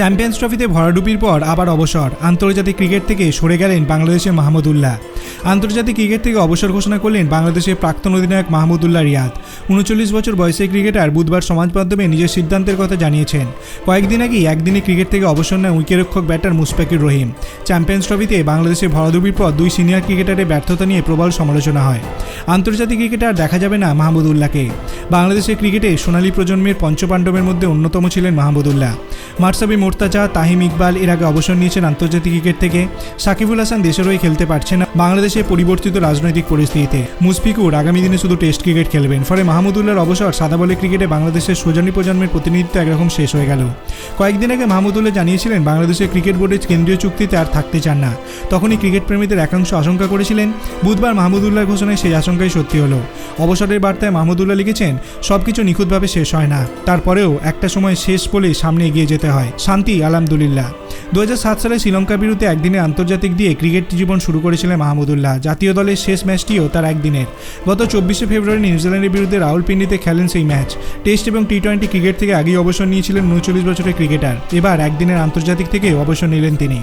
Champions ট্রফিতে ভরাডুপির পর আবার অবসর। আন্তর্জাতিক ক্রিকেট থেকে সরে গেলেন বাংলাদেশের মাহমুদুল্লাহ আন্তর্জাতিক ক্রিকেট থেকে অবসর ঘোষণা করলেন বাংলাদেশের প্রাক্তন অধিনায়ক মাহমুদুল্লাহ রিয়াদ। উনচল্লিশ বছর বয়সী ক্রিকেটার বুধবার সমাজ মাধ্যমে নিজের সিদ্ধান্তের কথা জানিয়েছেন। কয়েকদিন আগেই একদিনে ক্রিকেট থেকে অবসর নেয় উইকেটরক্ষক ব্যাটার মুশফিকুর রহিম। চ্যাম্পিয়ন্স ট্রফিতে বাংলাদেশের ভরাডুবির পর দুই সিনিয়র ক্রিকেটারের ব্যর্থতা নিয়ে প্রবল সমালোচনা হয়। আন্তর্জাতিক ক্রিকেটে আর দেখা যাবে না মাহমুদুল্লাহকে। বাংলাদেশের ক্রিকেটে সোনালী প্রজন্মের পঞ্চপাণ্ডবের মধ্যে অন্যতম ছিলেন মাহমুদুল্লাহ। মার্সাবি মোর্তাজা, তাহিম ইকবাল এর আগে অবসর নিয়েছেন আন্তর্জাতিক ক্রিকেট থেকে। সাকিবুল হাসান দেশের হয়ে খেলতে পারছেন না। বাংলাদেশের পরিবর্তিত রাজনৈতিক পরিস্থিতিতে। মুশফিকুর আগামী দিনে শুধু টেস্ট ক্রিকেট খেলবেন। ফলে মাহমুদুল্লাহর অবসর সাদা বলে ক্রিকেটে বাংলাদেশের সোজানি প্রজন্মের প্রতিনিধিত্ব একরকম শেষ হয়ে গেল। কয়েকদিন আগে মাহমুদুল্লাহ জানিয়েছিলেন, বাংলাদেশের ক্রিকেট বোর্ডের কেন্দ্রীয় চুক্তিতে আর থাকতে চান না। তখনই ক্রিকেট প্রেমীদের একাংশ আশঙ্কা করেছিলেন, বুধবার মাহমুদুল্লাহর ঘোষণায় সেই আশঙ্কাই সত্যি হলো। অবসরের বার্তায় মাহমুদুল্লাহ লিখেছেন, সবকিছু নিখুঁতভাবে শেষ হয় না। তারপরেও একটা সময় শেষ বলে সামনে এগিয়ে যেতে হয়। শান্তি, আলহামদুলিল্লাহ। দু হাজার সাত সালে শ্রীলঙ্কার বিরুদ্ধে একদিনে আন্তর্জাতিক দিয়ে ক্রিকেট জীবন শুরু করেছিলেন মাহমুদুল্লাহ জাতীয় দলের শেষ ম্যাচটিও তার একদিনের। গত চব্বিশে ফেব্রুয়ারি নিউজিল্যান্ডের বিরুদ্ধে রাহুলপিন্ডিতে খেলেন সেই ম্যাচ। টেস্ট এবং টি টোয়েন্টি ক্রিকেট থেকে আগেই অবসর নিয়েছিলেন উনচল্লিশ বছরের ক্রিকেটার। এবার একদিনের আন্তর্জাতিক থেকে অবসর নিলেন তিনি।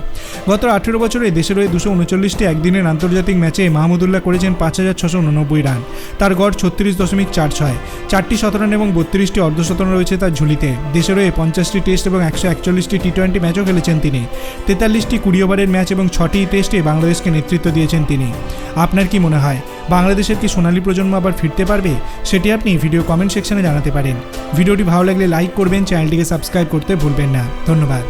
গত আঠেরো বছরে দেশের হয়ে দুশো উনচল্লিশটি একদিনের আন্তর্জাতিক ম্যাচে মাহমুদুল্লাহ করেছেন পাঁচ হাজার ছশো উননব্বই রান। তার গড় ছত্রিশ দশমিক চার ছয়। চারটি শতরান এবং বত্রিশটি অর্ধশতরান রয়েছে তার ঝুলিতে। দেশের হয়ে পঞ্চাশটি টেস্ট এবং একশো একচল্লিশটি টি টোয়েন্টি ম্যাচও খেলেছেন তিনি। তেতাল্লিশটি কুড়ি ওভারের ম্যাচ এবং ছটি টেস্টে বাংলাদেশকে নেতৃত্ব দিয়েছেন তিনি। আপনার কি মনে হয়, বাংলাদেশের কি সোনালী প্রজন্ম আবার ফিরতে পারবে? সেটি আপনি ভিডিও কমেন্ট সেকশনে জানাতে পারেন। ভিডিওটি ভালো লাগলে লাইক করবেন, চ্যানেলটিকে সাবস্ক্রাইব করতে ভুলবেন না। ধন্যবাদ।